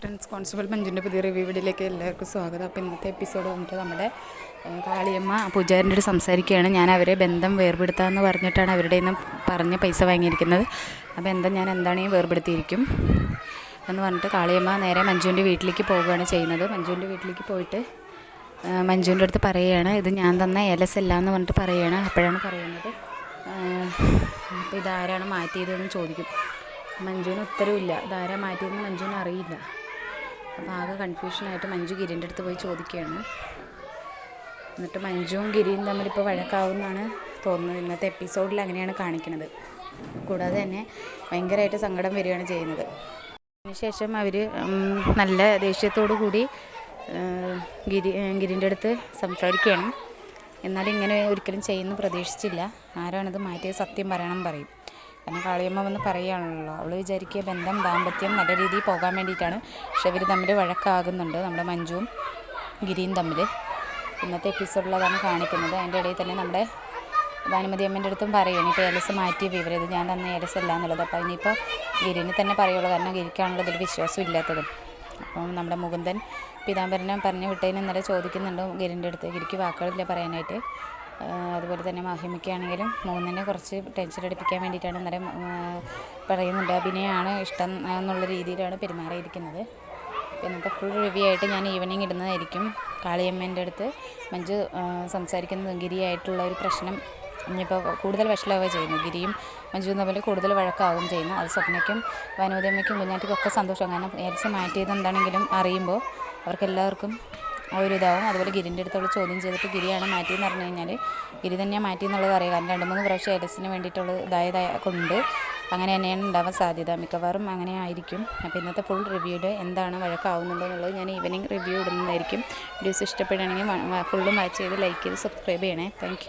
Friends constable മഞ്ജുന്റെ പുതിയ review വീഡിയോയിലേക്ക് എല്ലാവർക്കും സ്വാഗതം. അപ്പോൾ ഇന്നത്തെ എപ്പിസോഡ് വന്നിട്ട് നമ്മുടെ കാളിയമ്മ പൂജാരിന്റെ അടുത്ത് സംസാരിക്കുകയാണ്. ഞാൻ അവരെ ബന്ധം വേർപെടുത്താമെന്ന് പറഞ്ഞിട്ടാണ് അവരുടെ നിന്ന് പറഞ്ഞ് പൈസ വാങ്ങിയിരിക്കുന്നത്. അപ്പോൾ എന്താ ഞാൻ എന്താണെങ്കിലും വേർപെടുത്തിയിരിക്കും? എന്ന് പറഞ്ഞിട്ട് കാളിയമ്മ നേരെ മഞ്ജുവിന്റെ വീട്ടിലേക്ക് പോവുകയാണ് ചെയ്യുന്നത്. മഞ്ജുവിന്റെ വീട്ടിലേക്ക് പോയിട്ട് മഞ്ജുവിന്റെ അടുത്ത് പറയുകയാണ് ഇത് ഞാൻ തന്ന എലസ് അല്ല എന്ന് പറഞ്ഞിട്ട് പറയുകയാണ്. അപ്പോഴാണ് പറയുന്നത് അപ്പോൾ ഇതാരാണ് മാറ്റിയതെന്ന് ചോദിക്കും. മഞ്ജുവിന് ഉത്തരവില്ല. ഇതാരാ മാറ്റിയതെന്ന് മഞ്ജുവിന് അറിയില്ല. അപ്പോൾ ആകെ കൺഫ്യൂഷനായിട്ട് മഞ്ജു ഗിരിന്റെ അടുത്ത് പോയി ചോദിക്കുകയാണ്. എന്നിട്ട് മഞ്ജുവും ഗിരിയും തമ്മിലിപ്പോൾ വഴക്കാവുമെന്നാണ് തോന്നുന്നത്. ഇന്നത്തെ എപ്പിസോഡിൽ അങ്ങനെയാണ് കാണിക്കുന്നത്. കൂടാതെ തന്നെ ഭയങ്കരമായിട്ട് സങ്കടം വരികയാണ് ചെയ്യുന്നത്. അതിനുശേഷം അവർ നല്ല ദേഷ്യത്തോടു കൂടി ഗിരി ഗിരിന്റെ അടുത്ത് സംസാരിക്കുകയാണ്. എന്നാൽ ഇങ്ങനെ ഒരിക്കലും ചെയ്യുന്നു പ്രതീക്ഷിച്ചില്ല. ആരാണിത് മാറ്റിയത്? സത്യം പറയണം പറയും. കാരണം കാളിയമ്മ വന്ന് പറയുകയാണല്ലോ അവൾ വിചാരിക്കുക ബന്ധം ദാമ്പത്യം നല്ല രീതിയിൽ പോകാൻ വേണ്ടിയിട്ടാണ്. പക്ഷെ ഇവർ തമ്മിൽ വഴക്കാകുന്നുണ്ട്. നമ്മുടെ മഞ്ജുവും ഗിരിയും തമ്മിൽ ഇന്നത്തെ എപ്പിസോഡിൽ അതാണ് കാണിക്കുന്നത്. അതിന്റെ ഇടയിൽ തന്നെ നമ്മുടെ ഭാനുമതി അമ്മേന്റെ അടുത്തും പറയുകയാണ് ഇപ്പോൾ എലസ് മാറ്റിയ വിവരം. ഞാൻ തന്ന എലസ് അല്ല എന്നുള്ളത്. അപ്പോൾ ഇനിയിപ്പോൾ ഗിരിനെ തന്നെ പറയുള്ളൂ. കാരണം ഗിരിക്കാണല്ലോ ഇതിൽ വിശ്വാസം ഇല്ലാത്തതും. അപ്പം നമ്മുടെ മുകുന്ദൻ പീതാംബരനെ പറഞ്ഞു വിട്ടതിന് ഇന്നലെ ചോദിക്കുന്നുണ്ട് ഗിരിന്റെ അടുത്ത്. ഗിരിക്ക് വാക്കുകളില്ല പറയാനായിട്ട്. അതുപോലെ തന്നെ മാഹിമയ്ക്കാണെങ്കിലും മൂന്നിനെ കുറച്ച് ടെൻഷൻ അടിപ്പിക്കാൻ വേണ്ടിയിട്ടാണ് അന്നേരം പറയുന്നുണ്ട്. അഭിനയമാണ് ഇഷ്ടം എന്നുള്ള രീതിയിലാണ് പെരുമാറിയിരിക്കുന്നത്. ഇന്നത്തെ ഫുൾ റിവ്യൂ ആയിട്ട് ഞാൻ ഈവനിങ് ഇടുന്നതായിരിക്കും. കാളിയമ്മേന്റെ അടുത്ത് മഞ്ജു സംസാരിക്കുന്നതും ഗിരിയായിട്ടുള്ള ഒരു പ്രശ്നം ഇനിയിപ്പോൾ കൂടുതൽ വഷളാവുക ചെയ്യുന്നു ഗിരിയും മഞ്ജുവും തമ്മിൽ കൂടുതൽ വഴക്കാവുകയും ചെയ്യുന്നു അത് സ്വപ്നയ്ക്കും വനോദമ്മയ്ക്കും കുഞ്ഞാറ്റിക്കും ഒക്കെ സന്തോഷം. കാരണം ഏൽസ് മാറ്റിയത് എന്താണെങ്കിലും അറിയുമ്പോൾ അവർക്കെല്ലാവർക്കും ഒരു ഇതാവും അതുപോലെ ഗിരിന്റെ അടുത്ത് ചോദ്യം ചെയ്തിട്ട് ഗിരിയാണ് മാറ്റിയെന്ന് പറഞ്ഞു കഴിഞ്ഞാൽ ഗിരി തന്നെയാണ് മാറ്റി എന്നുള്ളത് അറിയാം. കാരണം രണ്ട് മൂന്ന് പ്രാവശ്യം എലസിന് വേണ്ടിയിട്ടുള്ള ഇതായത് കൊണ്ട് അങ്ങനെ തന്നെയാണ് ഉണ്ടാവാൻ സാധ്യത. മിക്കവാറും അങ്ങനെ ആയിരിക്കും. അപ്പോൾ ഇന്നത്തെ ഫുൾ റിവ്യൂയുടെ എന്താണ് വഴക്കാവുന്നുണ്ടോ എന്നുള്ളത് ഞാൻ ഈവനിങ് റിവ്യൂ ഇടുന്നതായിരിക്കും. വീഡിയോസ് ഇഷ്ടപ്പെടുകയാണെങ്കിൽ ഫുള്ളും വാച്ച് ചെയ്ത് ലൈക്ക് ചെയ്ത് സബ്സ്ക്രൈബ് ചെയ്യണേ. താങ്ക്